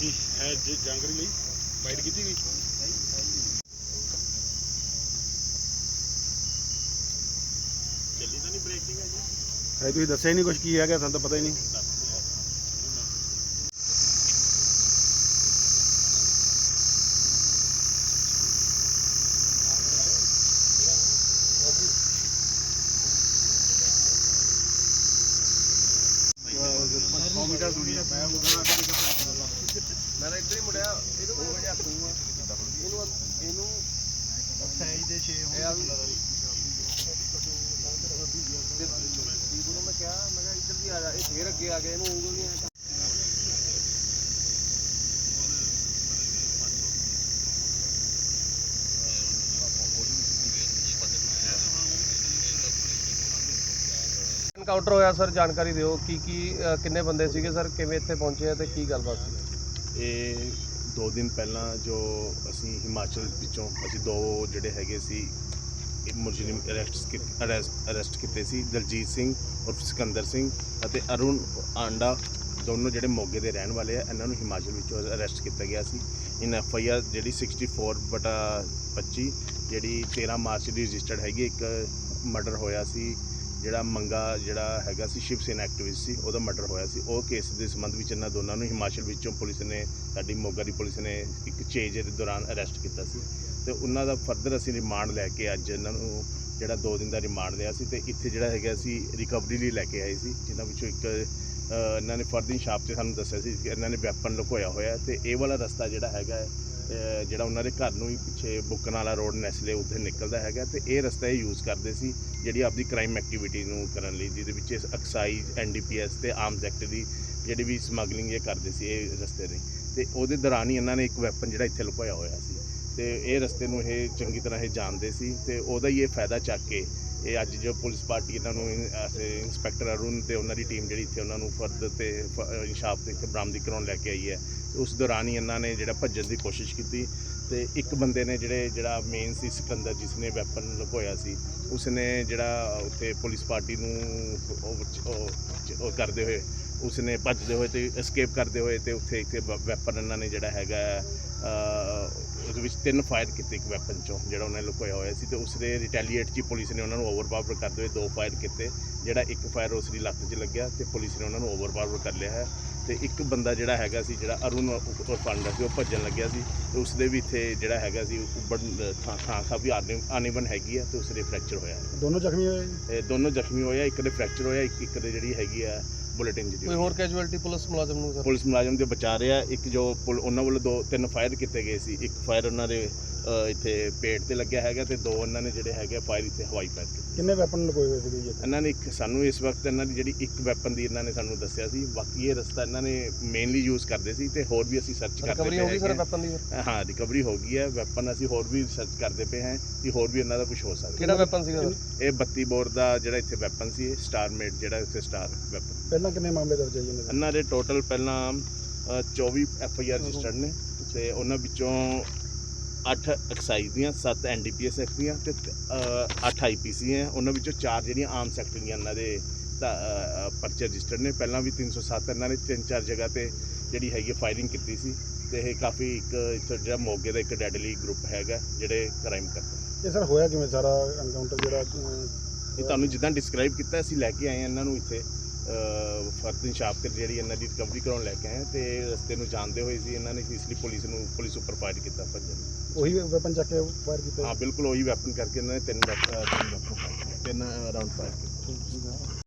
ਹੈ ਜੇ ਜੰਗਰੀ ਲਈ? ਬਾਈਟ ਕੀਤੀ ਗਈ? ਚੱਲੀ ਤਾਂ ਨਹੀਂ ਬ੍ਰੇਕਿੰਗ ਹੈ ਜੀ ਹੈ ਤੁਸੀਂ ਦੱਸਿਆ ਹੀ ਨਹੀਂ ਕੁਝ ਕੀ ਹੈਗਾ ਸਾਨੂੰ ਤਾਂ ਪਤਾ ਹੀ ਨਹੀਂ। ਮੀਟਰ ਦੂਰੀ ਹੈ। ਮੈਂ ਉਹਦਾ ਮੈਂ ਤਾਂ ਇੱਧਰ ਹੀ ਮੁੜਿਆ ਇਹਨੂੰ ਹੋ ਗਿਆ ਤੂੰ ਇਹਨੂੰ ਇਹਨੂੰ ਸਾਈਜ਼ ਦੇ 6 ਇਹ ਆ ਵੀ ਦੀਪੂ ਨੂੰ ਮੈਂ ਕਿਹਾ ਮੈਂ ਕਿਹਾ ਇੱਧਰ ਦੀ ਆ ਜਾ ਇਹ ਫੇਰ ਅੱਗੇ ਆ ਗਿਆ ਇਹਨੂੰ ਉਂਗਲ ਨਹੀਂ ਆਇਆ। ਐਨਕਾਊਂਟਰ ਹੋਇਆ ਸਰ ਜਾਣਕਾਰੀ ਦਿਓ ਕੀ ਕੀ ਕਿੰਨੇ ਬੰਦੇ ਸੀਗੇ ਸਰ ਕਿਵੇਂ ਇੱਥੇ ਪਹੁੰਚੇ ਆ ਤੇ ਕੀ ਗੱਲਬਾਤ ਸੀ? ਇਹ ਦੋ ਦਿਨ ਪਹਿਲਾਂ ਜੋ ਅਸੀਂ ਹਿਮਾਚਲ ਵਿੱਚੋਂ ਅਸੀਂ ਦੋ ਜਿਹੜੇ ਹੈਗੇ ਸੀ, ਇਹ ਮੁਜਰਿਮ ਅਰੈਸਟ ਅਰੈਸਟ ਕੀਤੇ ਸੀ, ਦਲਜੀਤ ਸਿੰਘ ਔਰ ਸਿਕੰਦਰ ਸਿੰਘ ਅਤੇ ਅਰੁਣ ਆਂਡਾ, ਦੋਨੋਂ ਜਿਹੜੇ ਮੋਗੇ ਦੇ ਰਹਿਣ ਵਾਲੇ ਆ, ਇਹਨਾਂ ਨੂੰ ਹਿਮਾਚਲ ਵਿੱਚੋਂ ਅਰੈਸਟ ਕੀਤਾ ਗਿਆ ਸੀ। ਇਨ ਐਫ ਆਈ ਆਰ ਜਿਹੜੀ 64 ਬਟਾ 25 ਜਿਹੜੀ 13 ਮਾਰਚ ਦੀ ਰਜਿਸਟਰਡ ਹੈਗੀ, ਇੱਕ ਮਰਡਰ ਹੋਇਆ ਸੀ ਜਿਹੜਾ ਮੰਗਾ ਜਿਹੜਾ ਹੈਗਾ ਸੀ, ਸ਼ਿਵ ਸੈਨਾ ਐਕਟਿਵਿਸਟ ਸੀ, ਉਹਦਾ ਮਰਡਰ ਹੋਇਆ ਸੀ। ਉਹ ਕੇਸ ਦੇ ਸੰਬੰਧ ਵਿੱਚ ਇਹਨਾਂ ਦੋਨਾਂ ਨੂੰ ਹਿਮਾਚਲ ਵਿੱਚੋਂ ਪੁਲਿਸ ਨੇ, ਸਾਡੀ ਮੋਗਾ ਦੀ ਪੁਲਿਸ ਨੇ ਇੱਕ ਚੇਜ ਦੇ ਦੌਰਾਨ ਅਰੈਸਟ ਕੀਤਾ ਸੀ। ਤੇ ਉਹਨਾਂ ਦਾ ਫਰਦਰ ਅਸੀਂ ਰਿਮਾਂਡ ਲੈ ਕੇ ਅੱਜ ਇਹਨਾਂ ਨੂੰ ਜਿਹੜਾ 2 ਦਿਨ ਦਾ ਰਿਮਾਂਡ ਲਿਆ ਸੀ ਤੇ ਇੱਥੇ ਜਿਹੜਾ ਹੈਗਾ ਸੀ ਰਿਕਵਰੀ ਲਈ ਲੈ ਕੇ ਆਏ ਸੀ, ਜਿਨ੍ਹਾਂ ਵਿੱਚੋਂ ਇੱਕ ਇਹਨਾਂ ਨੇ ਫਰਦਿਨ ਸ਼ਾਪ ਤੇ ਸਾਨੂੰ ਦੱਸਿਆ ਸੀ ਕਿ ਇਹਨਾਂ ਨੇ ਵੈਪਨ ਲੁਕੋਇਆ ਹੋਇਆ ਹੈ ਤੇ ਇਹ ਵਾਲਾ ਰਸਤਾ ਜਿਹੜਾ ਹੈਗਾ ਜਿਹੜਾ ਉਹਨਾਂ ਦੇ ਘਰ ਨੂੰ ਹੀ ਪਿੱਛੇ ਬੁੱਕਣ ਵਾਲਾ ਰੋਡ ਨੈਸਲੇ ਉੱਥੇ ਨਿਕਲਦਾ ਹੈਗਾ ਤੇ ਇਹ ਰਸਤਾ ਇਹ ਯੂਜ਼ ਕਰਦੇ ਸੀ, ਜਿਹੜੀ ਆਪਦੀ ਕ੍ਰਾਈਮ ਐਕਟੀਵਿਟੀ ਨੂੰ ਕਰਨ ਲਈ, ਜਿਹਦੇ ਵਿੱਚ ਐਕਸਾਈਜ਼ ਐਨਡੀਪੀਐਸ ਤੇ ਆਰਮਸ ਐਕਟ ਦੀ ਜਿਹੜੀ ਵੀ ਸਮਗਲਿੰਗ ਇਹ ਕਰਦੇ ਸੀ ਇਹ ਰਸਤੇ ਦੇ ਤੇ ਉਹਦੇ ਦੌਰਾਨ ਹੀ ਇਹਨਾਂ ਨੇ ਇੱਕ ਵੈਪਨ ਜਿਹੜਾ ਇੱਥੇ ਲੁਕੋਇਆ ਹੋਇਆ ਸੀ। ਤੇ ਇਹ ਰਸਤੇ ਨੂੰ ਇਹ ਚੰਗੀ ਤਰ੍ਹਾਂ ਇਹ ਜਾਣਦੇ ਸੀ ਤੇ ਉਹਦਾ ਹੀ ਇਹ ਫਾਇਦਾ ਚੱਕ ਕੇ ਇਹ ਅੱਜ ਜੋ ਪੁਲਿਸ ਪਾਰਟੀ ਇਹਨਾਂ ਨੂੰ ਇੰਸਪੈਕਟਰ ਅਰੁਣ ਤੇ ਉਹਨਾਂ ਦੀ ਟੀਮ ਜਿਹੜੀ ਇੱਥੇ ਉਹਨਾਂ ਨੂੰ ਫਰਦ ਤੇ ਫ- ਇਨਸ਼ਾਫ ਤੇ ਇੱਥੇ ਬਰਾਮਦੀ ਕਰਾਉਣ ਲੈ ਕੇ ਆਈ ਹੈ। ਤੇ ਉਸ ਦੌਰਾਨ ਹੀ ਇਹਨਾਂ ਨੇ ਜਿਹੜਾ ਭੱਜਣ ਦੀ ਕੋਸ਼ਿਸ਼ ਕੀਤੀ ਤੇ ਇੱਕ ਬੰਦੇ ਨੇ ਜਿਹੜੇ, ਜਿਹੜਾ ਮੇਨ ਸੀ ਸਿਕੰਦਰ ਜਿਸ ਨੇ ਵੈਪਨ ਲੁਕੋਇਆ ਸੀ ਉਸ ਨੇ ਜਿਹੜਾ ਉੱਥੇ ਪੁਲਿਸ ਪਾਰਟੀ ਨੂੰ ਉਹ- ਕਰਦੇ ਹੋਏ, ਉਸਨੇ ਭੱਜਦੇ ਹੋਏ ਤੇ ਐਸਕੇਪ ਕਰਦੇ ਹੋਏ ਤੇ ਉੱਥੇ ਇੱਕ ਵੈਪਨ ਇਹਨਾਂ ਨੇ ਜਿਹੜਾ ਹੈਗਾ ਉਹਦੇ ਵਿੱਚ ਤਿੰਨ ਫਾਇਰ ਕੀਤੇ ਇੱਕ ਵੈਪਨ ਚੋਂ, ਜਿਹੜਾ ਉਹਨਾਂ ਨੇ ਲੁਕੋਇਆ ਹੋਇਆ ਸੀ ਤੇ ਉਸ ਦੇ ਰਿਟੈਲੀਏਟ 'ਚ ਪੁਲਿਸ ਨੇ ਉਹਨਾਂ ਨੂੰ ਓਵਰਪਾਵਰ ਕਰਦੇ ਹੋਏ ਦੋ ਫਾਇਰ ਕੀਤੇ, ਜਿਹੜਾ ਇੱਕ ਫਾਇਰ ਉਸ ਦੀ ਲੱਤ 'ਚ ਲੱਗਿਆ ਤੇ ਪੁਲਿਸ ਨੇ ਉਹਨਾਂ ਨੂੰ ਓਵਰਪਾਵਰ ਕਰ ਲਿਆ ਹੈ ਤੇ ਇੱਕ ਬੰਦਾ ਜਿਹੜਾ ਹੈਗਾ ਸੀ, ਜਿਹੜਾ ਅਰੁਣ ਉੱਪਰ ਫੰਡਾ ਸੀ, ਉਹ ਭੱਜਣ ਲੱਗਿਆ ਸੀ ਉਸ ਦੇ ਵੀ ਇੱਥੇ ਜਿਹੜਾ ਹੈਗਾ ਸੀ ਉੱਬੜ ਥਾਂ ਥਾਂ ਕਾਫੀ ਆਨੇਬਨ ਹੈਗੀ ਹੈ ਤੇ ਉਸ ਦੇ ਫ੍ਰੈਕਚਰ ਹੋਇਆ ਹੈ। ਦੋਨੋਂ ਜ਼ਖਮੀ ਹੋਏ ਜੀ ਇਹ ਦੋਨੋਂ ਜ਼ਖਮੀ ਹੋਏ ਆ ਇੱਕ ਦੇ ਫ੍ਰੈਕਚਰ ਹੋਇਆ ਇੱਕ ਇੱਕ ਦੇ ਜਿਹੜੀ ਹੈਗੀ ਆ ਬੁਲੇਟ ਇੰਜਰੀ ਕੋਈ ਹੋਰ ਕੈਜੂਅਲਟੀ ਪੁਲਿਸ ਮੁਲਾਜ਼ਮ ਨੂੰ ਸਰ ਪੁਲਿਸ ਮੁਲਾਜ਼ਮ ਦੇ ਬਚਾ ਰਿਹਾ ਇੱਕ ਜੋ ਪੁਲ- ਉਹਨਾਂ ਵੱਲੋਂ ਦੋ ਤਿੰਨ ਫਾਇਰ ਕੀਤੇ ਗਏ ਸੀ ਇੱਕ ਫਾਇਰ ਉਹਨਾਂ ਦੇ ਅ, ਇੱਥੇ ਪੇਟ ਤੇ ਲੱਗਿਆ ਹੈਗਾ ਤੇ ਦੋ ਉਹਨਾਂ ਨੇ ਜਿਹੜੇ ਹੈਗੇ ਫਾਇਰ ਇੱਥੇ ਹਵਾਈ ਫਾਇਰ ਕੀਤੇ ਕਿੰਨੇ ਵੈਪਨ ਲਗੋਏ ਹੋਏ ਸੀਗੇ ਜੀ ਇੱਥੇ? ਇਹਨਾਂ ਨੇ ਇੱਕ ਸਾਨੂੰ ਇਸ ਵਕਤ ਇਹਨਾਂ ਦੀ ਜਿਹੜੀ ਇੱਕ ਵੈਪਨ ਦੀ ਇਹਨਾਂ ਨੇ ਸਾਨੂੰ ਦੱਸਿਆ ਸੀ ਬਾਕੀ ਇਹ ਰਸਤਾ ਇਹਨਾਂ ਨੇ ਮੇਨਲੀ ਯੂਜ਼ ਕਰਦੇ ਸੀ ਤੇ ਹੋਰ ਵੀ ਅਸੀਂ ਸਰਚ ਕਰਦੇ ਰਿਕਵਰੀ ਹੋ ਗਈ ਸਰ ਹੈਗੇ ਵੈਪਨ ਦੀ। ਹਾਂ ਰਿਕਵਰੀ ਹੋ ਗਈ ਹੈ। ਵੈਪਨ ਅਸੀਂ ਹੋਰ ਵੀ ਸਰਚ ਕਰਦੇ ਪਏ ਹਾਂ ਕਿ ਹੋਰ ਵੀ ਇਹਨਾਂ ਦਾ ਕੁਝ ਹੋ ਸਕਦਾ ਕਿਹੜਾ ਵੈਪਨ ਸੀਗਾ ਸਰ ਇਹ 32 ਬੋਰ ਦਾ ਜਿਹੜਾ ਇੱਥੇ ਵੈਪਨ ਸੀ ਸਟਾਰ ਮੇਡ ਜਿਹੜਾ ਇੱਥੇ ਸਟਾਰ ਵੈਪਨ ਪਹਿਲਾਂ ਕਿੰਨੇ ਮਾਮਲੇ ਦਰਜ ਹੈ ਜੀ ਇਹਨਾਂ ਦੇ? ਇਹਨਾਂ ਦੇ ਟੋਟਲ ਪਹਿਲਾਂ ਅ, 24 ਐਫ ਆਈ ਆਰ ਰਜਿਸਟਰਡ ਨੇ ਤੇ ਉਹਨਾਂ ਵਿੱਚੋਂ 8 ਐਕਸਾਈਜ਼ ਦੀਆਂ 7 N D P S act ਦੀਆਂ ਤੇ 8 ਆਈ ਪੀ ਸੀ ਹੈ। ਉਹਨਾਂ ਵਿੱਚੋਂ 4 ਜਿਹੜੀਆਂ ਆਮ ਸੈਕਟਰ ਦੀਆਂ ਇਹਨਾਂ ਦੇ ਤਾਂ, ਅ, ਅ, ਪਰਚੇ ਰਜਿਸਟਰਡ ਨੇ। ਪਹਿਲਾਂ ਵੀ 307 ਇਹਨਾਂ ਨੇ ਤਿੰਨ ਚਾਰ ਜਗ੍ਹਾ ਤੇ ਜਿਹੜੀ ਹੈਗੀ ਫਾਇਰਿੰਗ ਕੀਤੀ ਸੀ। ਤੇ ਇਹ ਕਾਫੀ ਇੱਕ ਇੱਥੇ ਜਿਹੜਾ ਮੋਗੇ ਦਾ ਇੱਕ ਡੈਡਲੀ ਗਰੁੱਪ ਹੈਗਾ ਜਿਹੜੇ ਕ੍ਰਾਈਮ ਕਰਦੇ ਇਹ ਸਰ ਹੋਇਆ ਕਿਵੇਂ ਸਾਰਾ ਐਨਕਾਊਂਟਰ ਜਿਹੜਾ ਇਹ ਤੁਹਾਨੂੰ ਜਿੱਦਾਂ ਡਿਸਕ੍ਰਾਈਬ ਕੀਤਾ ਅਸੀਂ ਲੈ ਕੇ ਆਏ ਹਾਂ ਇਹਨਾਂ ਨੂੰ ਇੱਥੇ ਫਰਦਨ ਸ਼ਾਪ ਤੇ ਜਿਹੜੀ ਇਹਨਾਂ ਦੀ ਰਿਕਵਰੀ ਕਰਾਉਣ ਲੈ ਕੇ ਆਏ ਤੇ ਰਸਤੇ ਨੂੰ ਜਾਣਦੇ ਹੋਏ ਸੀ ਇਹਨਾਂ ਨੇ ਇਸ ਲਈ ਪੁਲਿਸ ਨੂੰ ਪੁਲਿਸ ਉੱਪਰ ਫਾਇਰ ਕੀਤਾ ਭੱਜਣ ਉਹੀ ਵੈਪਨ ਚੱਕ ਕੇ ਫਾਇਰ ਕੀਤਾ? ਹਾਂ ਬਿਲਕੁਲ ਉਹੀ ਵੈਪਨ ਕਰਕੇ ਇਹਨਾਂ ਨੇ ਤਿੰਨ ਤਿੰਨ ਰਾਉਂਡ ਫਾਇਰ ਕੀਤੇ।